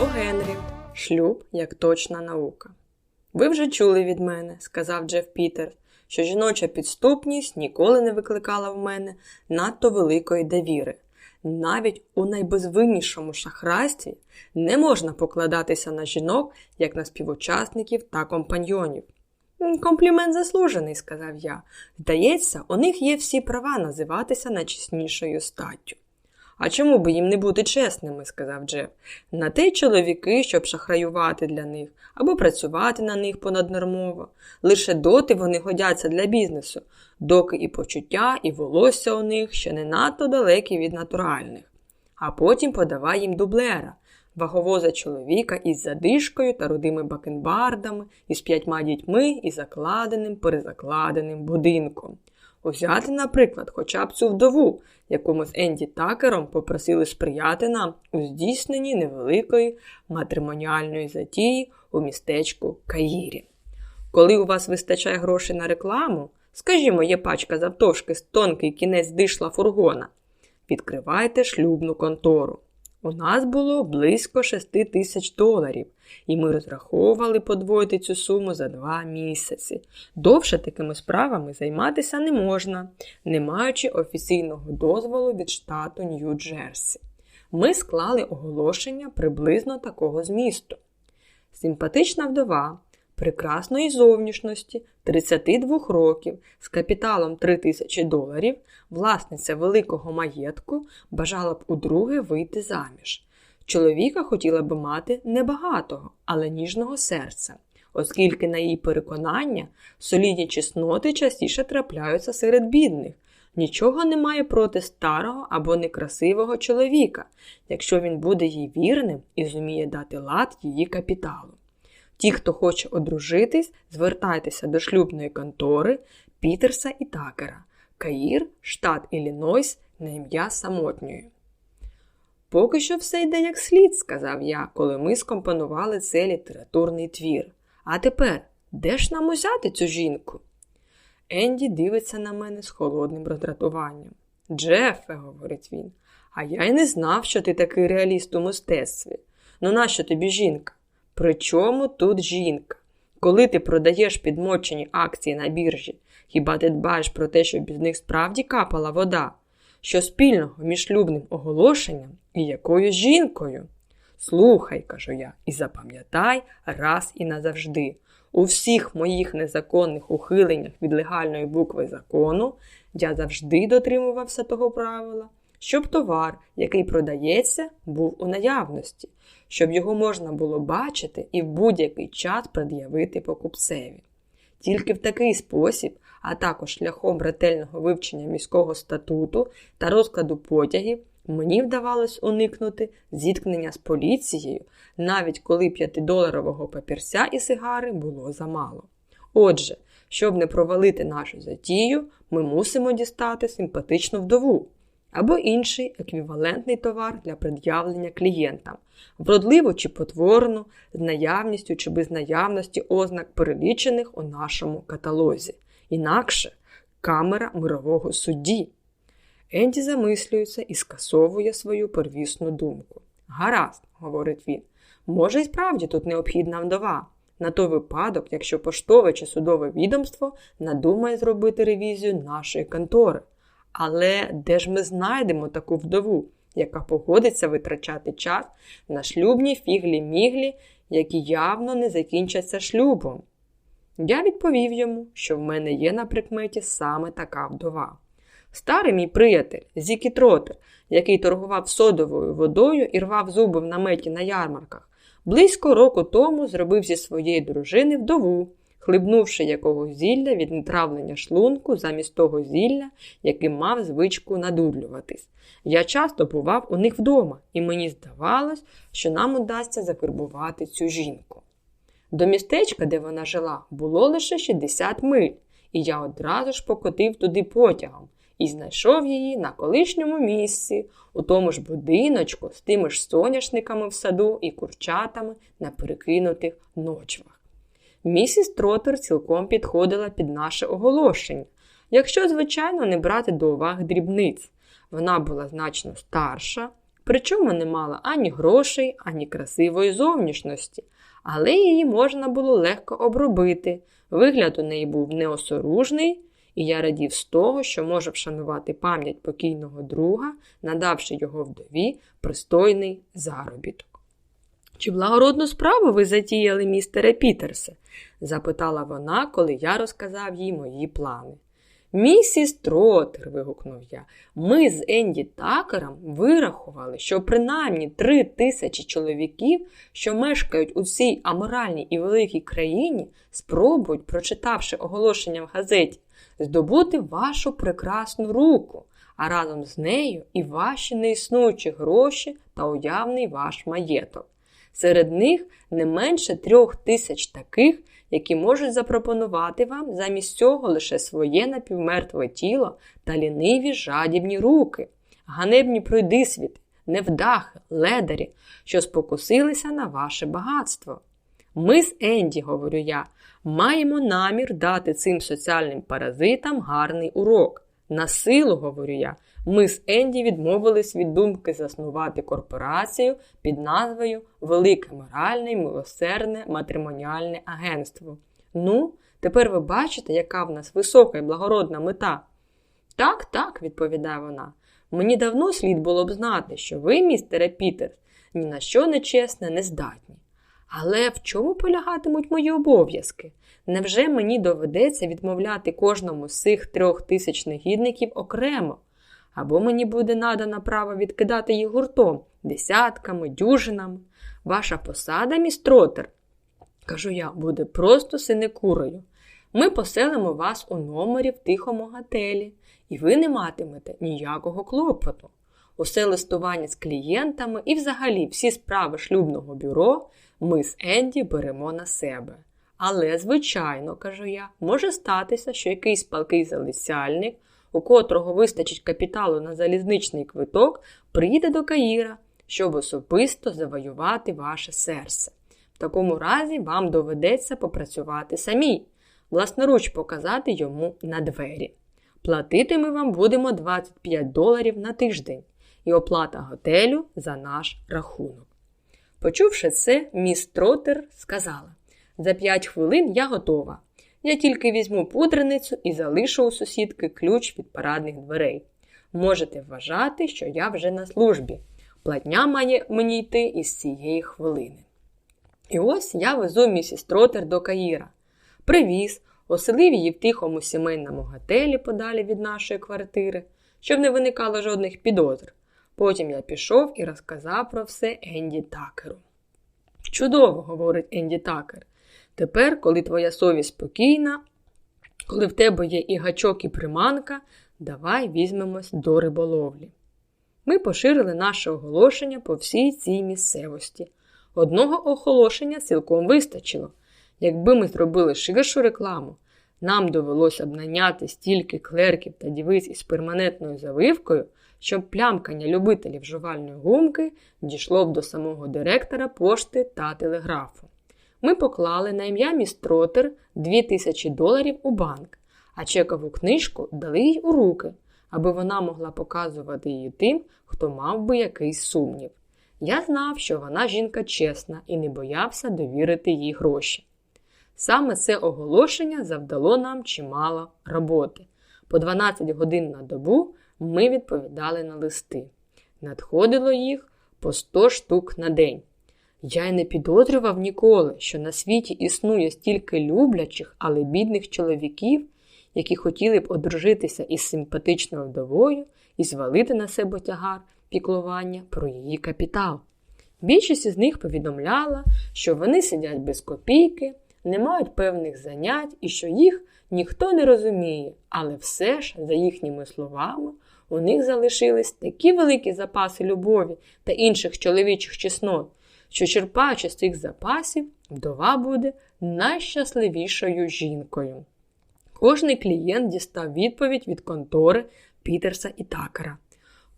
О Генрі. Шлюб як точна наука. Ви вже чули від мене, сказав Джеф Пітерс, що жіноча підступність ніколи не викликала в мене надто великої довіри. Навіть у найбезвиннішому шахрайстві не можна покладатися на жінок, як на співучасників та компаньйонів. Комплімент заслужений, сказав я. Здається, у них є всі права називатися найчеснішою статтю. А чому би їм не бути чесними, сказав Джеф. На те чоловіки, щоб шахраювати для них або працювати на них понаднормово. Лише доти вони годяться для бізнесу, доки і почуття, і волосся у них ще не надто далекі від натуральних. А потім подавай їм дублера, ваговоза чоловіка із задишкою та рудими бакенбардами, із п'ятьма дітьми і закладеним перезакладеним будинком. Узяти, наприклад, хоча б цю вдову, яку ми з Енді Такером попросили сприяти нам у здійсненні невеликої матримоніальної затії у містечку Каїрі. Коли у вас вистачає грошей на рекламу, скажімо, є пачка завтовшки з тонкий кінець дишла фургона, відкривайте шлюбну контору. У нас було близько 6 тисяч доларів, і ми розраховували подвоїти цю суму за два місяці. Довше такими справами займатися не можна, не маючи офіційного дозволу від штату Нью-Джерсі. Ми склали оголошення приблизно такого змісту. Симпатична вдова прекрасної зовнішності 32 років з капіталом 3 тисячі доларів, власниця великого маєтку бажала б удруге вийти заміж. Чоловіка хотіла би мати небагатого, але ніжного серця, оскільки, на її переконання, солідні чесноти частіше трапляються серед бідних. Нічого немає проти старого або некрасивого чоловіка, якщо він буде їй вірним і зуміє дати лад її капіталу. Ті, хто хоче одружитись, звертайтеся до шлюбної контори Пітерса і Такера, Каїр, штат Іллінойс, на ім'я самотньої. Поки що все йде як слід, сказав я, коли ми скомпонували цей літературний твір. А тепер, де ж нам узяти цю жінку? Енді дивиться на мене з холодним роздратуванням. Джефе, говорить він, а я й не знав, що ти такий реаліст у мистецтві. Ну нащо тобі жінка? При чому тут жінка? Коли ти продаєш підмочені акції на біржі, хіба ти дбаєш про те, щоб з них справді капала вода? Що спільного між шлюбним оголошенням і якоюсь жінкою? Слухай, кажу я, і запам'ятай раз і назавжди. У всіх моїх незаконних ухиленнях від легальної букви закону я завжди дотримувався того правила, щоб товар, який продається, був у наявності, щоб його можна було бачити і в будь-який час пред'явити покупцеві. Тільки в такий спосіб, а також шляхом ретельного вивчення міського статуту та розкладу потягів, мені вдавалось уникнути зіткнення з поліцією, навіть коли п'ятидоларового папірця і сигари було замало. Отже, щоб не провалити нашу затію, ми мусимо дістати симпатичну вдову або інший еквівалентний товар для пред'явлення клієнтам, вродливу чи потворну, з наявністю чи без наявності ознак перелічених у нашому каталозі. Інакше камера мирового судді. Енді замислюється і скасовує свою первісну думку. Гаразд, говорить він, може, і справді тут необхідна вдова. На той випадок, якщо поштове чи судове відомство надумає зробити ревізію нашої контори. Але де ж ми знайдемо таку вдову, яка погодиться витрачати час на шлюбні фіглі-міглі, які явно не закінчаться шлюбом? Я відповів йому, що в мене є на прикметі саме така вдова. Старий мій приятель, Зікі Тротер, який торгував содовою водою і рвав зуби в наметі на ярмарках, близько року тому зробив зі своєї дружини вдову, хлибнувши якогось зілля від нетравлення шлунку замість того зілля, яким мав звичку надудлюватись. Я часто бував у них вдома, і мені здавалось, що нам удасться зафарбувати цю жінку. До містечка, де вона жила, було лише 60 миль, і я одразу ж покотив туди потягом і знайшов її на колишньому місці, у тому ж будиночку з тими ж соняшниками в саду і курчатами на перекинутих ночвах. Місіс Тротер цілком підходила під наше оголошення, якщо, звичайно, не брати до уваги дрібниць. Вона була значно старша, причому не мала ані грошей, ані красивої зовнішності, але її можна було легко обробити. Вигляд у неї був неосоружний, і я радів з того, що можу вшанувати пам'ять покійного друга, надавши його вдові пристойний заробіток. Чи благородну справу ви затіяли, містере Пітерсе? запитала вона, коли я розказав їй мої плани. Місіс Тротер, вигукнув я, ми з Енді Такером вирахували, що принаймні три тисячі чоловіків, що мешкають у цій аморальній і великій країні, спробують, прочитавши оголошення в газеті, здобути вашу прекрасну руку, а разом з нею і ваші неіснуючі гроші та уявний ваш маєток. Серед них не менше трьох тисяч таких, які можуть запропонувати вам замість цього лише своє напівмертве тіло та ліниві жадібні руки, ганебні пройдисвіти, невдахи, ледарі, що спокусилися на ваше багатство. Ми з Енді, говорю я, маємо намір дати цим соціальним паразитам гарний урок. На силу, говорю я, ми з Енді відмовились від думки заснувати корпорацію під назвою Велике моральне й милосердне матримоніальне агентство. Ну, тепер ви бачите, яка в нас висока і благородна мета. Так, так, відповідає вона. Мені давно слід було б знати, що ви, містере Пітер, ні на що нечесне не здатні. Але в чому полягатимуть мої обов'язки? Невже мені доведеться відмовляти кожному з цих трьох тисяч негідників окремо? Або мені буде надано право відкидати їх гуртом, десятками, дюжинами. Ваша посада, містротер, кажу я, буде просто синекурою. Ми поселимо вас у номері в тихому готелі, і ви не матимете ніякого клопоту. Усе листування з клієнтами і взагалі всі справи шлюбного бюро ми з Енді беремо на себе. Але, звичайно, кажу я, може статися, що якийсь палкий залицяльник, у котрого вистачить капіталу на залізничний квиток, приїде до Каїра, щоб особисто завоювати ваше серце. В такому разі вам доведеться попрацювати самій, власноруч показати йому на двері. Платити ми вам будемо 25 доларів на тиждень і оплата готелю за наш рахунок. Почувши це, міс Тротер сказала: за 5 хвилин я готова. Я тільки візьму пудреницю і залишу у сусідки ключ від парадних дверей. Можете вважати, що я вже на службі. Платня має мені йти із цієї хвилини. І ось я везу місіс Тротер до Каїра. Привіз, оселив її в тихому сімейному готелі подалі від нашої квартири, щоб не виникало жодних підозр. Потім я пішов і розказав про все Енді Такеру. Чудово, говорить Енді Такер. Тепер, коли твоя совість спокійна, коли в тебе є і гачок, і приманка, давай візьмемось до риболовлі. Ми поширили наше оголошення по всій цій місцевості. Одного оголошення цілком вистачило. Якби ми зробили ширшу рекламу, нам довелося б наняти стільки клерків та дівиць із перманентною завивкою, щоб плямкання любителів жувальної гумки дійшло б до самого директора пошти та телеграфу. Ми поклали на ім'я міс Тротер 2000 доларів у банк, а чекову книжку дали їй у руки, аби вона могла показувати її тим, хто мав би якийсь сумнів. Я знав, що вона жінка чесна і не боявся довірити їй гроші. Саме це оголошення завдало нам чимало роботи. По 12 годин на добу ми відповідали на листи. Надходило їх по 100 штук на день. Я й не підозрював ніколи, що на світі існує стільки люблячих, але бідних чоловіків, які хотіли б одружитися із симпатичною вдовою і звалити на себе тягар піклування про її капітал. Більшість із них повідомляла, що вони сидять без копійки, не мають певних занять і що їх ніхто не розуміє, але все ж, за їхніми словами, у них залишились такі великі запаси любові та інших чоловічих чеснот, що, черпаючи з цих запасів, вдова буде найщасливішою жінкою. Кожний клієнт дістав відповідь від контори Пітерса і Такера.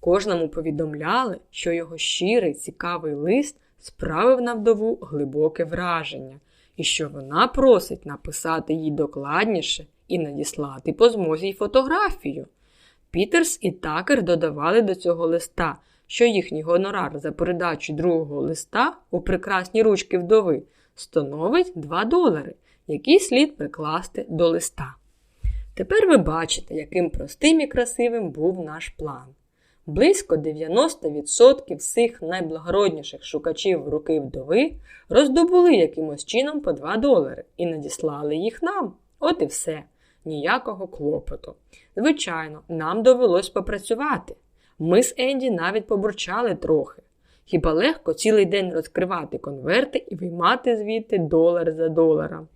Кожному повідомляли, що його щирий, цікавий лист справив на вдову глибоке враження, і що вона просить написати їй докладніше і надіслати по змозі й фотографію. Пітерс і Такер додавали до цього листа, що їхній гонорар за передачу другого листа у прекрасні ручки вдови становить 2 долари, які слід прикласти до листа. Тепер ви бачите, яким простим і красивим був наш план. Близько 90% всіх найблагородніших шукачів руки вдови роздобули якимось чином по 2 долари і надіслали їх нам. От і все. Ніякого клопоту. Звичайно, нам довелось попрацювати. Ми з Енді навіть побурчали трохи. Хіба легко цілий день розкривати конверти і виймати звідти долар за доларом.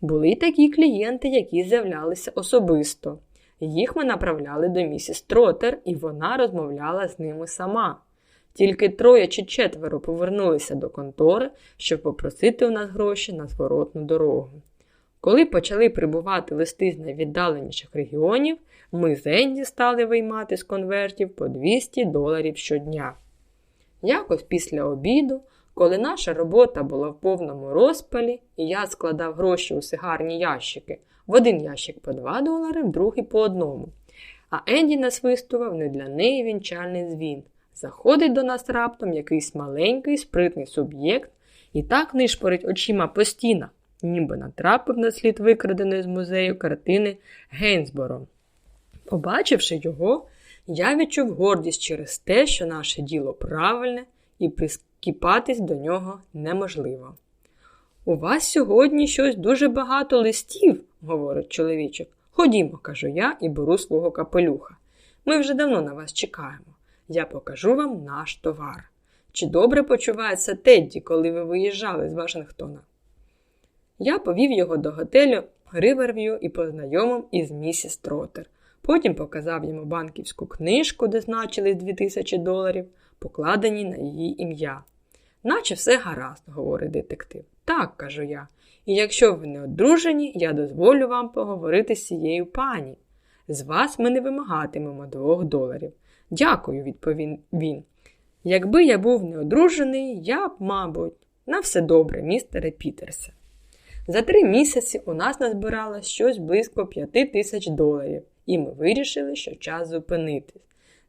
Були такі клієнти, які з'являлися особисто. Їх ми направляли до місіс Тротер, і вона розмовляла з ними сама. Тільки троє чи четверо повернулися до контори, щоб попросити у нас гроші на зворотну дорогу. Коли почали прибувати листи з найвіддаленіших регіонів, ми з Енді стали виймати з конвертів по 200 доларів щодня. Якось після обіду, коли наша робота була в повному розпалі, і я складав гроші у сигарні ящики, в один ящик по 2 долари, в другий по одному. А Енді насвистував не для неї вінчальний дзвін. Заходить до нас раптом якийсь маленький, спритний суб'єкт і так нишпорить очима по стінах, ніби натрапив на слід викраденої з музею картини Гейнсборо. Побачивши його, я відчув гордість через те, що наше діло правильне і прискіпатись до нього неможливо. У вас сьогодні щось дуже багато листів, говорить чоловічок. Ходімо, кажу я і беру свого капелюха. Ми вже давно на вас чекаємо. Я покажу вам наш товар. Чи добре почувається Тедді, коли ви виїжджали з Вашингтона? Я повів його до готелю Риверв'ю і познайомив із місіс Тротер. Потім показав йому банківську книжку, де значили 2000 доларів, покладені на її ім'я. Наче все гаразд, говорить детектив. Так, кажу я. І якщо ви не одружені, я дозволю вам поговорити з цією пані. З вас ми не вимагатимемо двох доларів. Дякую, відповів він. Якби я був неодружений, я б, мабуть, на все добре, містере Пітерсе. За три місяці у нас назбиралось щось близько п'яти тисяч доларів, і ми вирішили, що час зупинитись.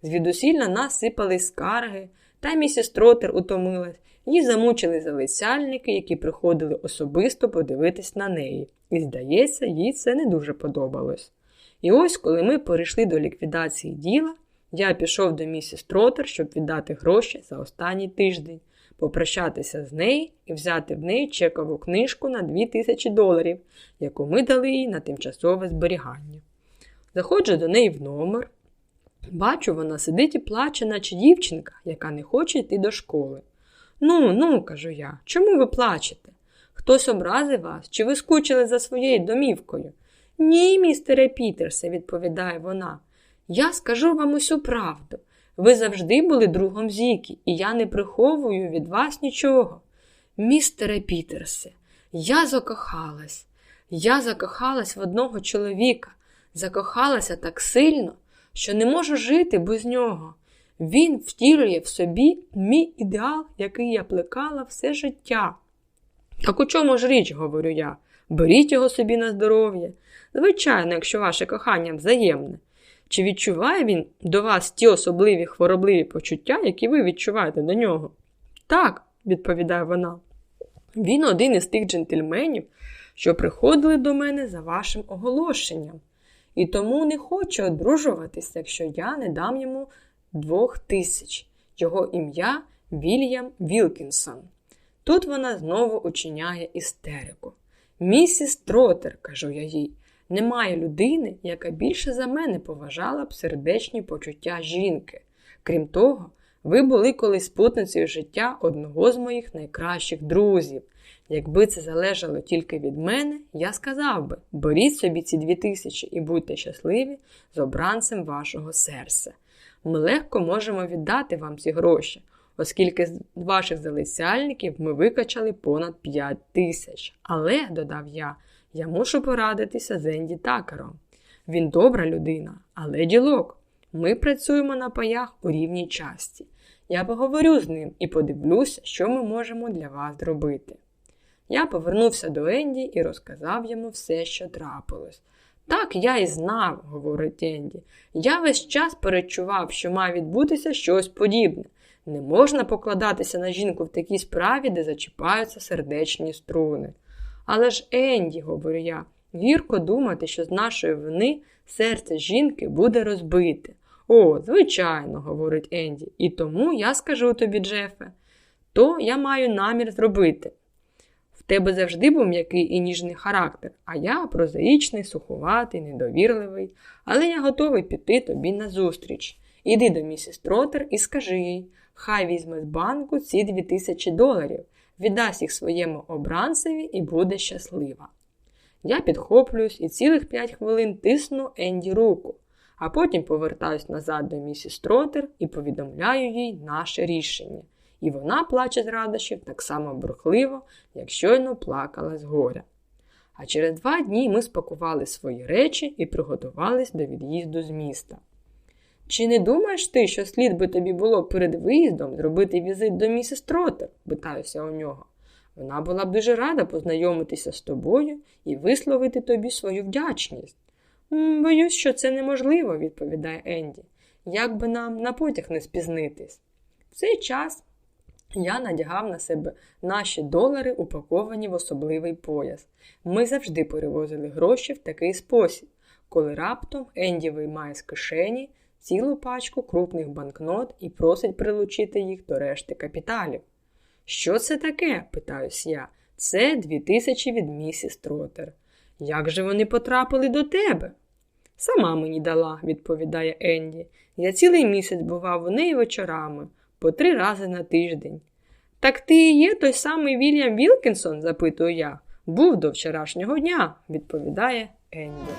Звідусіль на нас сипались скарги, та місіс Тротер утомилась, її замучили залицяльники, які приходили особисто подивитись на неї, і, здається, їй це не дуже подобалось. І ось, коли ми перейшли до ліквідації діла, я пішов до місіс Тротер, щоб віддати гроші за останній тиждень, попрощатися з нею і взяти в неї чекову книжку на 2000 доларів, яку ми дали їй на тимчасове зберігання. Заходжу до неї в номер. Бачу, вона сидить і плаче, наче дівчинка, яка не хоче йти до школи. Ну, ну, кажу я, чому ви плачете? Хтось образив вас, чи ви скучили за своєю домівкою? Ні, містере Пітерсе, відповідає вона. Я скажу вам усю правду. Ви завжди були другом Зікі, і я не приховую від вас нічого. Містере Пітерсе, я закохалась. Я закохалась в одного чоловіка, закохалася так сильно, що не можу жити без нього. Він втілює в собі мій ідеал, який я плекала все життя. Так у чому ж річ, говорю я, беріть його собі на здоров'я. Звичайно, якщо ваше кохання взаємне. Чи відчуває він до вас ті особливі хворобливі почуття, які ви відчуваєте до нього? Так, відповідає вона. Він один із тих джентльменів, що приходили до мене за вашим оголошенням, і тому не хоче одружуватися, якщо я не дам йому двох тисяч. Його ім'я Вільям Вілкінсон. Тут вона знову учиняє істерику. Місіс Тротер, кажу я їй, немає людини, яка більше за мене поважала б сердечні почуття жінки. Крім того, ви були колись спутницею життя одного з моїх найкращих друзів. Якби це залежало тільки від мене, я сказав би: беріть собі ці дві тисячі і будьте щасливі з обранцем вашого серця. Ми легко можемо віддати вам ці гроші, оскільки з ваших залицяльників ми викачали понад 5 тисяч. Але, додав я, я мушу порадитися з Енді Такером. Він добра людина, але ділок. Ми працюємо на паях у рівній часті. Я поговорю з ним і подивлюся, що ми можемо для вас зробити. Я повернувся до Енді і розказав йому все, що трапилось. Так я і знав, говорить Енді. Я весь час перечував, що має відбутися щось подібне. Не можна покладатися на жінку в такій справі, де зачіпаються сердечні струни. Але ж, Енді, говорю я, гірко думати, що з нашої вини серце жінки буде розбите. О, звичайно, говорить Енді, і тому я скажу тобі, Джефе, то я маю намір зробити. В тебе завжди був м'який і ніжний характер, а я прозаїчний, сухуватий, недовірливий, але я готовий піти тобі назустріч. Іди до місіс Тротер і скажи їй, хай візьме з банку ці дві тисячі доларів, віддасть їх своєму обранцеві і буде щаслива. Я підхоплююсь і цілих п'ять хвилин тисну Енді руку, а потім повертаюсь назад до місіс Тротер і повідомляю їй наше рішення. І вона плаче з радощів так само бурхливо, як щойно плакала з горя. А через два дні ми спакували свої речі і приготувались до від'їзду з міста. Чи не думаєш ти, що слід би тобі було перед виїздом зробити візит до місіс Тротер? питаюся у нього. Вона була б дуже рада познайомитися з тобою і висловити тобі свою вдячність. Боюсь, що це неможливо, відповідає Енді. Як би нам на потяг не спізнитись? В цей час я надягав на себе наші долари, упаковані в особливий пояс. Ми завжди перевозили гроші в такий спосіб, коли раптом Енді виймає з кишені цілу пачку крупних банкнот і просить прилучити їх до решти капіталів. Що це таке? питаюсь я. Це дві тисячі від місіс Тротер. Як же вони потрапили до тебе? Сама мені дала, відповідає Енді. Я цілий місяць бував у неї вечорами, по три рази на тиждень. Так ти і є той самий Вільям Вілкінсон? запитую я. Був до вчорашнього дня, відповідає Енді.